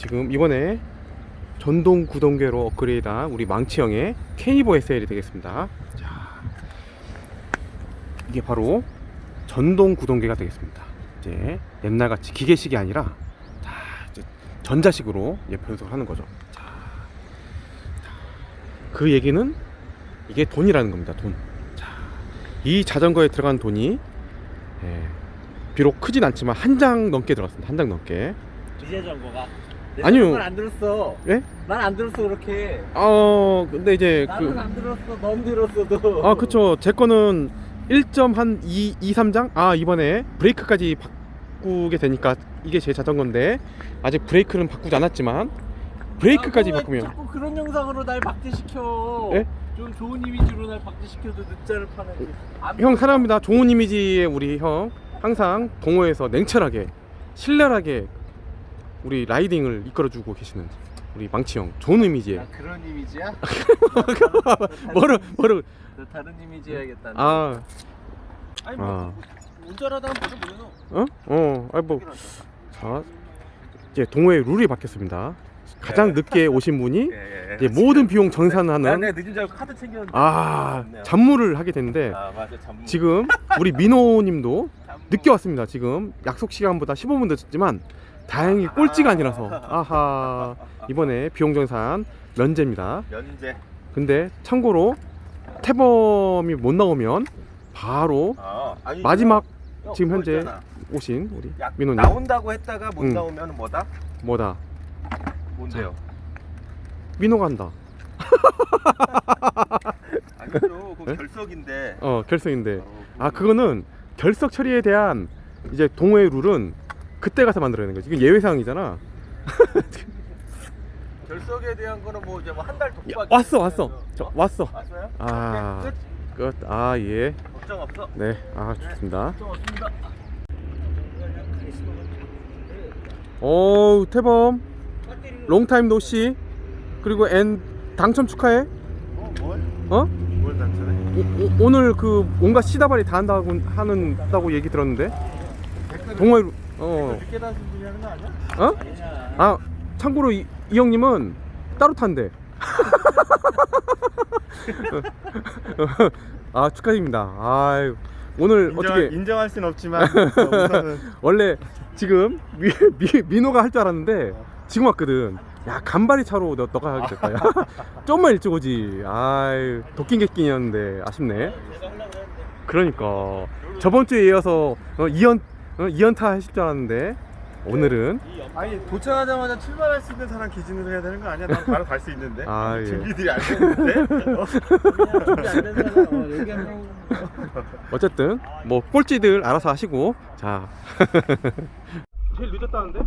아, 지금 이번에 전동 구동계로 업그레이드한 우리 망치형의 K5 SL이 되겠습니다. 자, 이게 바로 전동 구동계가 되겠습니다. 이제 옛날같이 기계식이 아니라 자, 이제 전자식으로 이제 변속을 하는 거죠. 자, 그 얘기는 이게 돈이라는 겁니다. 돈. 자, 이 자전거에 들어간 돈이 예, 비록 크진 않지만 한 장 넘게 들어갔습니다. 한 장 넘게. 정보가 내 아니요. 말안 들었어. 예? 난안 들었어 그렇게. 어, 근데 이제 나는 그 안 들었어. 넌 들었어도. 아, 그쵸. 제 거는 1.한 2, 2, 3장? 아, 이번에 브레이크까지 바꾸게 되니까 이게 제 자전거인데 아직 브레이크는 바꾸지 않았지만 브레이크까지 아, 왜 바꾸면 자꾸 그런 영상으로 날 박제시켜. 예? 좀 좋은 이미지로 날 박제시켜도 늦자를 파는. 안형 사랑합니다. 좋은 이미지의 우리 형 항상 동호회에서 냉철하게 신랄하게 우리 라이딩을 이끌어주고 계시는 우리 망치 형 좋은 이미지에 아, 그런 이미지야? 뭐를 뭐를 너 다른 이미지 해야겠다. 아 아니 아. 뭐 운전하다가 뭐를 모르노? 어? 어, 아니 뭐 자, 이제 동호회 룰이 바뀌었습니다. 가장 늦게 오신 분이 예, 이제 모든 비용 정산하는 나내 늦은 줄 알고 카드 챙겼는데. 아 잡무를 하게 되는데 아 맞아 잠무. 지금 우리 민호님도. 늦게 왔습니다. 지금 약속 시간보다 15분 늦었지만 다행히 꼴찌가 아니라서 아하 이번에 비용 정산 면제입니다. 면제. 근데 참고로 태범이 못 나오면 바로 아 아니 마지막 형, 지금 그거 현재 있잖아. 오신 우리 야, 민호님 나온다고 했다가 못 응. 나오면 뭐다? 뭐다 뭔데요? 민호 간다. 아니죠. 그거 네? 결석인데. 어 결승인데 어, 아 그거는 결석 처리에 대한 이제 동호회 룰은 그때 가서 만들어야 되는 거지. 이건 예외 사항이잖아. 결석에 대한 거는 뭐 이제 뭐 한달 야, 독박. 왔어 왔어. 저 왔어. 왔어요? 아. 네, 끝. 아 예. 끝. 걱정 없어. 네. 아 좋습니다. 걱정 없습니다. 오 태범 롱타임 노시 그리고 엔 당첨 축하해. 어, 뭘? 어? 뭘 당첨해? 오, 오늘 그 온갖 시다발이 다 한다고 하는다고 얘기 들었는데 동호회 룰- 어. 늦게 다신 분이 하는 거 아니야? 어? 아 참고로 이, 이 형님은 따로 탄대. 아 축하드립니다. 아유 오늘 어떻게 인정할 순 없지만 우선은 원래 지금 미, 미, 민호가 할 줄 알았는데 지금 왔거든. 야 간발의 차로 너, 너가 하게 됐다. 야. 좀만 일찍 오지. 아유 도끼 객끼였는데 아쉽네. 그러니까 저번 주에 이어서 어, 2연 어, 2연타 하실 줄 알았는데 오늘은 아니 도착하자마자 출발할 수 있는 사람 기준으로 해야 되는 거 아니야? 난 바로 갈 수 있는데. 아, 예. 준비들이 안 됐는데. 어? 어, 어쨌든 뭐 꼴찌들 알아서 하시고 자 제일 늦었다는데?